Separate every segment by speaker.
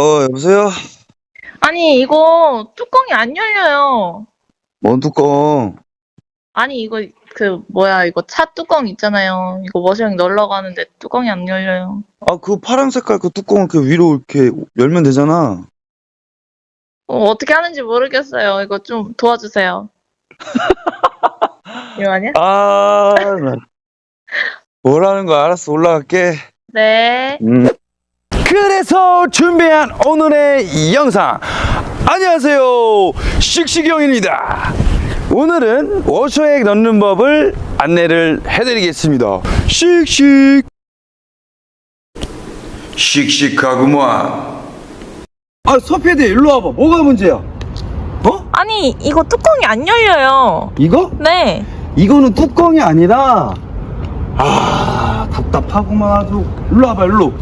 Speaker 1: 여보세요?
Speaker 2: 아니, 이거 뚜껑이 안 열려요.
Speaker 1: 뭔 뚜껑?
Speaker 2: 아니, 이거, 그, 뭐야, 이거 차 뚜껑 있잖아요. 이거 워셔형 넣으려고 하는데 뚜껑이 안 열려요.
Speaker 1: 아, 그 파란 색깔 그 뚜껑 이렇게 위로 이렇게 열면 되잖아.
Speaker 2: 어, 어떻게 하는지 모르겠어요. 이거 좀 도와주세요. 이거 아니야?
Speaker 1: 아, 나. 뭐라는 거야? 알았어, 올라갈게.
Speaker 2: 네.
Speaker 1: 음.
Speaker 3: 그래서 준비한 오늘의 영상. 안녕하세요. 씩씩형입니다. 오늘은 워셔액 넣는 법을 안내를 해드리겠습니다. 씩씩. 씩씩하구만 아 서피디 일로 와봐. 뭐가 문제야? 어?
Speaker 2: 아니, 이거 뚜껑이 안 열려요.
Speaker 3: 이거?
Speaker 2: 네.
Speaker 3: 이거는 뚜껑이 아니라 아 답답하구만 아주. 일로 와봐 일로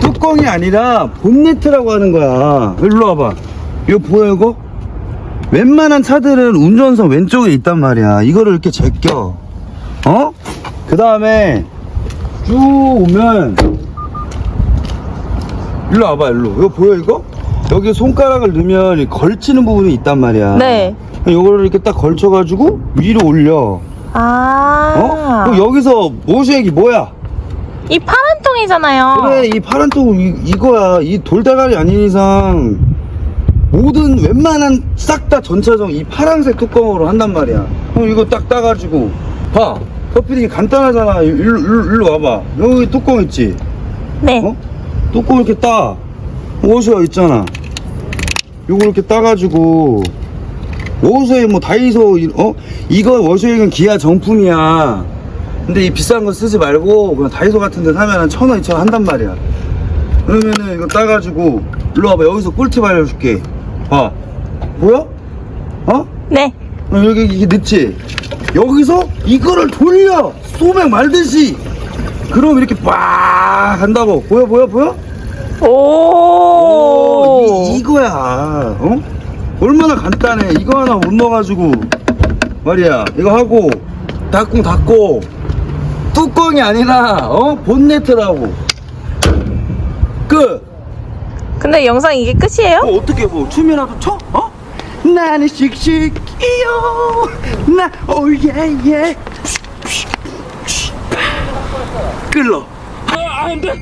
Speaker 3: 뚜껑이 아니라 본네트라고 하는 거야 일로 와봐 이거 보여 이거? 웬만한 차들은 운전석 왼쪽에 있단 말이야 이거를 이렇게 제껴 어? 그 다음에 쭉 오면 일로 와봐 일로 이거 보여 이거? 여기 손가락을 넣으면 이 걸치는 부분이 있단 말이야
Speaker 2: 네.
Speaker 3: 이거를 이렇게 딱 걸쳐가지고 위로 올려
Speaker 2: 아.
Speaker 3: 어? 그럼 여기서 모수액이 뭐야?
Speaker 2: 이 파란 통이잖아요.
Speaker 3: 그래 이 파란 통 이, 이거야. 이 돌다갈이 아닌 이상 모든 웬만한 싹 다 전차정 이 파란색 뚜껑으로 한단 말이야. 그럼 이거 딱 따가지고 봐. 커피딩이 간단하잖아. 일로, 일로, 일로 와봐. 여기 뚜껑 있지?
Speaker 2: 네.
Speaker 3: 어? 뚜껑 이렇게 따. 옷이야 있잖아. 요거 이렇게 따가지고 워셔액 뭐 다이소 이- 어? 이거 워셔액은 기아 정품이야 근데 이 비싼 거 쓰지 말고 그냥 다이소 같은 데 사면 한 천 원, 이천 원 한단 말이야. 그러면은 이거 따가지고 일로 와봐. 여기서 꿀팁 알려줄게. 봐. 보여? 어?
Speaker 2: 네.
Speaker 3: 어, 여기 이게 넣지? 여기서 이거를 돌려! 소맥 말듯이! 그럼 이렇게 빡 한다고. 보여 보여 보여?
Speaker 2: 오.
Speaker 3: 이, 이거야. 어? 얼마나 간단해. 이거 하나 못 넣어가지고. 말이야. 이거 하고 닫고 닫고 뚜껑이 아니라 어? 본네트라고 끝
Speaker 2: 근데 영상 이게 끝이에요?
Speaker 3: 어, 어떻게 뭐 춤이라도 춰? 어? 나는 씩씩이요 나 오예예 끌러 아, 안돼